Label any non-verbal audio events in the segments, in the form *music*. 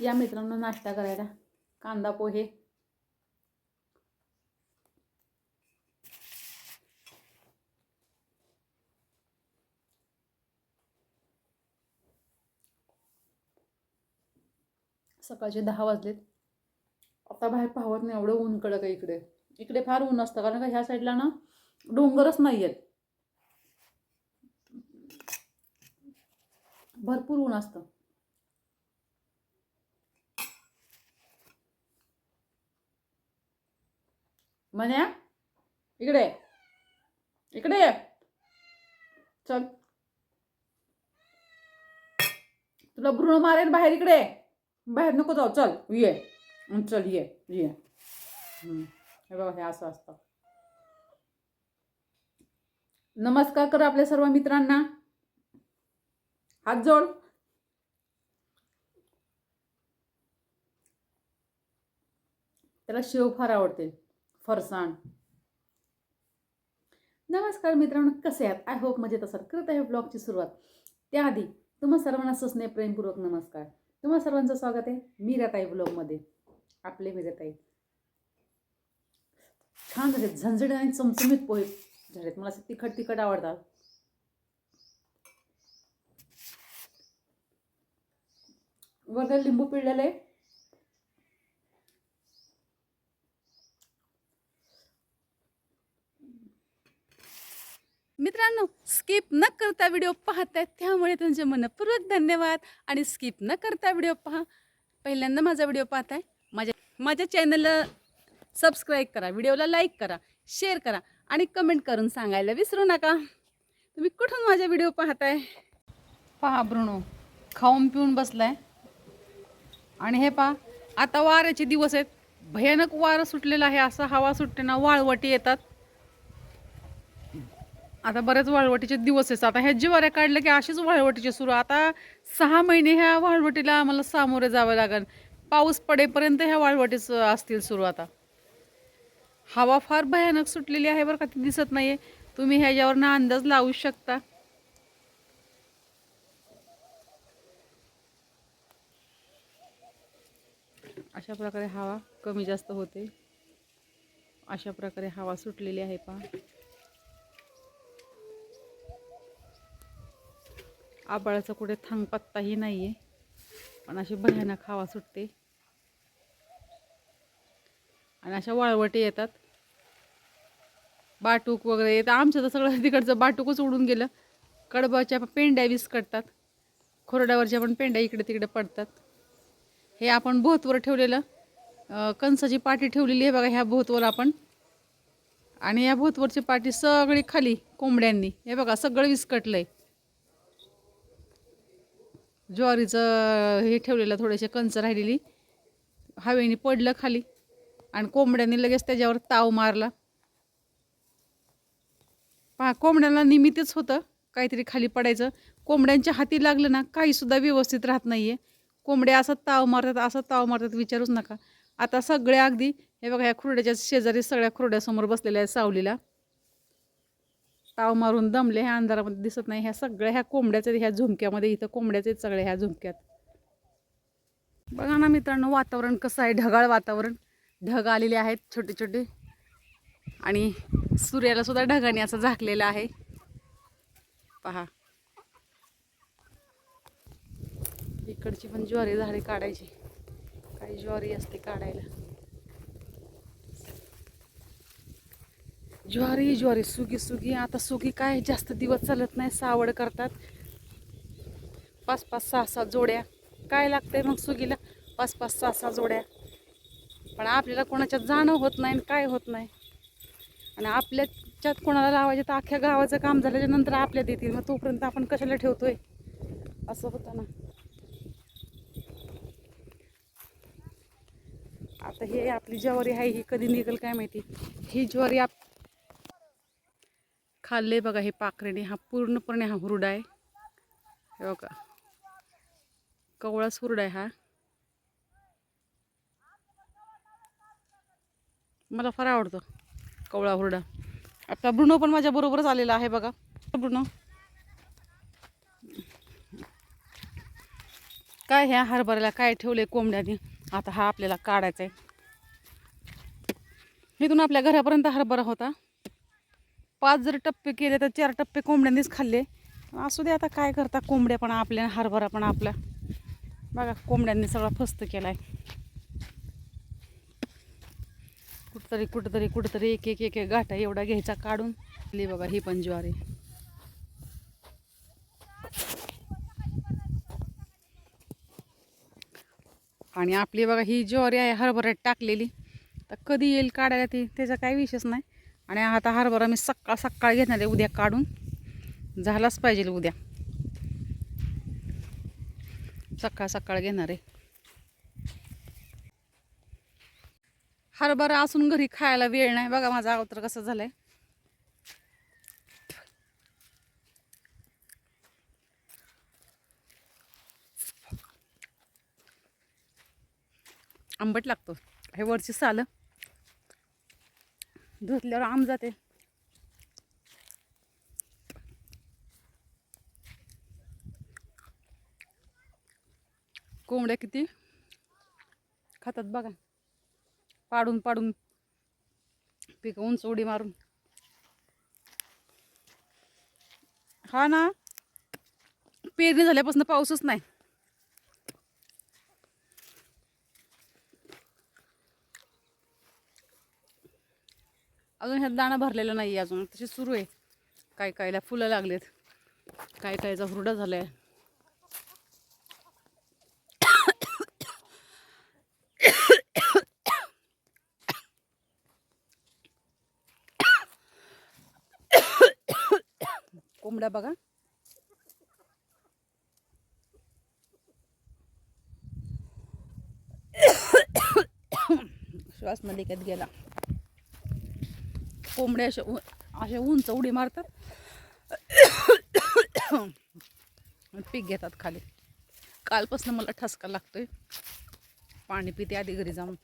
या मित्रांनो नाश्ता करायला. कांदा पोहे. सकाळचे दहा वाजलेत. आता बाहेर पाहत नाही एवढं ऊन कडक आहे इकडे. इकडे फार ऊन असतं कारण का ह्या साईडला ना डोंगरच नाही आहेत भरपूर ऊन असतं. म्हण्या इकडे इकडे चल. तुला भ्रूण मारेल बाहेर इकडे बाहेर नको जाऊ. चल ये. चल ये. ये. हे बघा हे असं असतं. नमस्कार कर आपल्या सर्व मित्रांना. हात जोड. त्याला शेव फार आवडते. फरसाण. नमस्कार मित्रांनो कसे आहात? आय होप मजेत असाल. करत आहे ब्लॉगची सुरुवात. त्याआधी तुम्हा सर्वांना सस्ने प्रेमपूर्वक नमस्कार. तुम्हा सर्वांचं स्वागत आहे मीराताई ब्लॉगमध्ये आपले मीराताई. छान झालेत. झणझणीत आणि चमचमीत पोहे झालेत. मला असे तिखट तिखट आवडतात. वगैरे लिंबू पिळलेलं. आहे मित्रांनो स्किप न करता व्हिडिओ पाहतायत त्यामुळे तुमचे मनपूर्वक धन्यवाद. आणि स्किप न करता व्हिडिओ पहा. पहिल्यांदा माझा व्हिडिओ पाहताय माझ्या माझ्या चॅनलला सबस्क्राईब करा व्हिडिओला लाईक करा शेअर करा आणि कमेंट करून सांगायला विसरू नका. तुम्ही कुठून माझा व्हिडिओ पाहताय? पहा ब्रुणो खाऊन पिऊन बसलाय. आणि हे पहा आता वाऱ्याचे दिवस आहेत. भयानक वारं सुटलेलं आहे असं हवा सुटते ना वाळवटी येतात. आता बरेच वाळवटीचे दिवस आहेत. आता ह्या जिवाऱ्या काढल्या की अशीच वाळवटीचे सुरू. आता सहा महिने ह्या वाळवटीला आम्हाला सामोरे जावं लागेल. पाऊस पडेपर्यंत ह्या वाळवटीच असतील सुरू आता. हवा फार भयानक सुटलेली आहे बरं का ती दिसत नाही आहे तुम्ही ह्याच्यावरनं अंदाज लावू शकता. अशा प्रकारे हवा कमी जास्त होते. अशा प्रकारे हवा सुटलेली आहे पहा. आबाळाचा कुठे थांगपत्ताही नाही आहे पण अशी भयानक हवा सुटते. आणि अशा वाळवटी येतात. बाटूक वगैरे येतं. आमचं तर सगळं तिकडचं बाटूकच उडून गेलं. कडबाच्या पेंड्या विस्कटतात. खोरड्यावरच्या पण पेंड्या इकडे तिकडे पडतात. हे आपण भोतवर ठेवलेलं कंसाची कणसाची पाटी ठेवलेली आहे बघा ह्या भोतवर आपण. आणि या भोतवरची पाटी सगळी खाली कोंबड्यांनी. हे बघा सगळं विस्कटलं आहे ज्वारीचं हे ठेवलेलं थोडेसे कंच राहिलेली. हवेने पडलं खाली आणि कोंबड्यांनी लगेच त्याच्यावर ताव मारला. पहा कोंबड्यांना निमित्तच होतं काहीतरी खाली पडायचं. कोंबड्यांच्या हाती लागलं ना काहीसुद्धा व्यवस्थित राहत नाही आहे कोंबड्या असं ताव मारतात असं ताव मारतात विचारूच नका. आता सगळ्या अगदी हे बघा ह्या खुरड्याच्या शेजारी सगळ्या खुरड्यासमोर बसलेल्या आहेत सावलीला. ताव मारून दमले ह्या अंधारामध्ये दिसत नाही. ह्या सगळ्या ह्या कोंबड्याच्या ह्या झुमक्यामध्ये इथं कोंबड्याचे आहेत सगळ्या ह्या झुमक्यात. बघा ना मित्रांनो वातावरण कसं आहे? ढगाळ वातावरण. ढग आलेले आहेत छोटे छोटे. आणि सूर्याला सुद्धा ढगाने असं झाकलेलं आहे. पहा. इकडची पण ज्वारी झाडे काढायची. काही ज्वारी असते काढायला. ज्वारी ज्वारी. Swiggy Swiggy. आता सुगी काय? जास्त दिवस चालत नाही. सावड करतात. पाच पाच सहा सहा जोड्या. काय लागतंय मग सुगीला? पाच पाच सहा सहा जोड्या. पण आपल्याला कोणाच्यात जाणं होत नाही आणि काय होत नाही. आणि आपल्याच्यात कोणाला लावायचे तर अख्ख्या गावाचं काम झाल्याच्यानंतर आपल्या देतील. मग तोपर्यंत आपण कशाला ठेवतोय? असं होतं ना. आता हे आपली ज्वारी आहे ही कधी निघेल काय माहिती? ही ज्वारी आप खाल्ले बघा हे पाखरेने. हा पूर्णपणे हा हुरडा आहे. हे बघा. कवळाच हुरडा आहे हा. मला फार आवडतो कवळा हुरडा. आता ब्रुनो पण माझ्या बरोबरच आलेला आहे बघा. ब्रुनो. काय ह्या हरभऱ्याला काय ठेवले कोंबड्याने? आता हा आपल्याला काढायचा आहे इथून आपल्या घरापर्यंत हरभरा होता. पाच जर टप्पे केले तर चार टप्पे कोंबड्यांनीच खाल्ले. असू दे आता काय करता? कोंबड्या पण आपल्या हरभरा पण आपला. बघा कोंबड्यांनी सगळा फस्त केलाय. कुठतरी कुठतरी कुठतरी एक एक एक एक गाठा एवढा घ्यायचा काढून. ले बघा ही पण ज्वारी आणि आपली बघा ही ज्वारी आहे हरभऱ्यात टाकलेली. तर कधी येईल काढायला ती? त्याचा काही विषयच नाही. आणि आता हरभरा मी सकाळ सकाळ घेणार आहे उद्या काढून. झालाच पाहिजे उद्या. सकाळ सकाळ घेणार आहे. हरभरा असून घरी खायला वेळ नाही. बघा माझा अवतर कसं झालंय. आंबट लागतो. हे वरची सालं. धुतल्यावर आम जाते. कोंबड्या किती? खातात बघा. पाडून पाडून. पिकं उंच उडी मारून. हा ना? पेरणी झाल्यापासून पाऊसच नाही. अजून ह्यात दाणा भरलेला नाही आहे अजून. तसे सुरू आहे. काय कायला फुलं लागलेत. काय कायचा हुरडा झालाय. कोंबड्या बघा. श्वास नलिकेत गेला. कोंबड्या अशा उ- अशा उंच उडी मारतात. पीक घेतात खाली. कालपासून मला ठसका लागतोय. पाणी पिते आधी घरी जाऊन.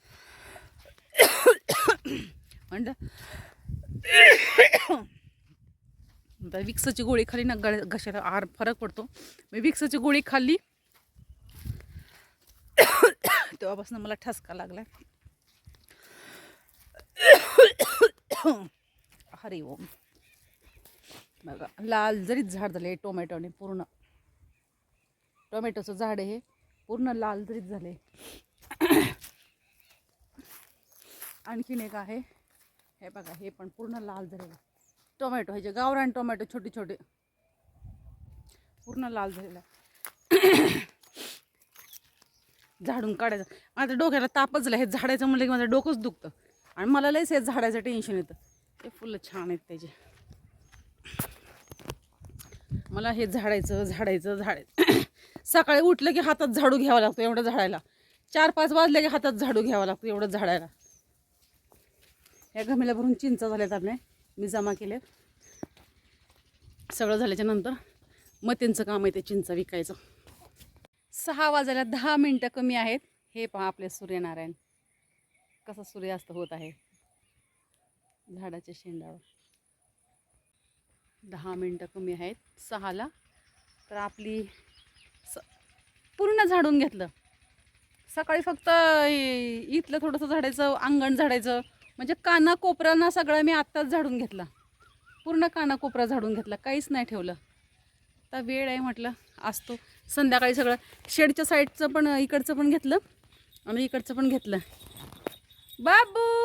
म्हणलं विक्सची गोळी खाली ना गळ घशाला आर फरक पडतो. मी विक्सची गोळी खाल्ली. तेव्हापासून मला ठसका लागला हरी ओम बघा लाल जरीच झाड झाले टोमॅटोने पूर्ण. टोमॅटोचं झाड आहे हे पूर्ण लाल जरीच झाले. आणखीन एक आहे हे बघा हे पण पूर्ण लाल झालेलं टोमॅटो ह्याचे गावरान टोमॅटो छोटे छोटे पूर्ण लाल झालेला झाडून काढायचं. माझ्या डोक्याला तापच झाला हे झाडायचं म्हणलं की माझं डोकंच दुखतं. आणि मला लयच हे झाडायचं टेन्शन येतं. ते फुलं छान आहेत त्याचे. मला हे झाडायचं झाडायचं झाडायचं. *coughs* सकाळी उठलं की हातात झाडू घ्यावा लागतो एवढं झाडायला. चार पाच वाजले की हातात झाडू घ्यावा लागतो एवढं झाडायला. या गमेला भरून चिंचा झाल्यात आपल्या मी जमा केले सगळं झाल्याच्यानंतर मग त्यांचं काम आहे ते चिंचा विकायचं. सहा वाजायला दहा मिनटं कमी आहेत. हे पहा आपले सूर्यनारायण. कसं सूर्यास्त होत आहे. झाडाच्या शेंडावर. दहा मिनटं कमी आहेत सहाला. तर आपली स पूर्ण झाडून घेतलं. सकाळी फक्त इथलं थोडंसं झाडायचं अंगण झाडायचं. म्हणजे काना कोपऱ्यांना सगळं मी आत्ताच झाडून घेतला. पूर्ण काना कोपरा झाडून घेतला काहीच नाही ठेवलं. आता वेळ आहे म्हटलं असतो संध्याकाळी सगळं शेडच्या साईडचं पण इकडचं पण घेतलं आणि इकडचं पण घेतलं. बाबू!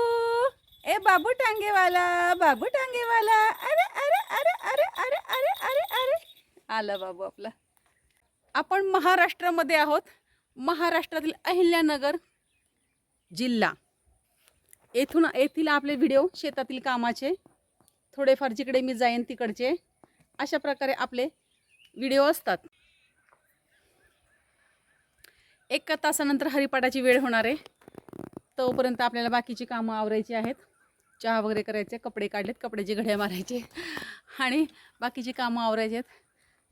ए बाबू टांगेवाला बाबू टांगेवाला अरे अरे अरे अरे अरे अरे अरे अरे. आला बाबू आपला. आपण महाराष्ट्रामध्ये आहोत. महाराष्ट्रातील अहिल्यानगर जिल्हा. येथून येथील आपले व्हिडिओ शेतातील कामाचे थोडेफार जिकडे मी जाईन तिकडचे अशा प्रकारे आपले व्हिडिओ असतात. एका तासानंतर हरिपाठाची वेळ होणार आहे. तोपर्यंत आपल्याला बाकीची कामं आवरायची आहेत. चहा वगैरे करायचे कपडे काढलेत कपड्याचे घड्या मारायचे. आणि बाकीची कामं आवरायची आहेत.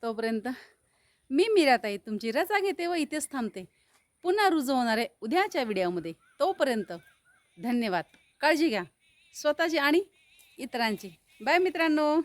तोपर्यंत मी मीराताई तुमची रजा घेते व इथेच थांबते. पुन्हा रुजू होणारे आहे उद्याच्या व्हिडिओमध्ये. तोपर्यंत धन्यवाद. काळजी घ्या. स्वतःची आणि इतरांची. बाय मित्रांनो.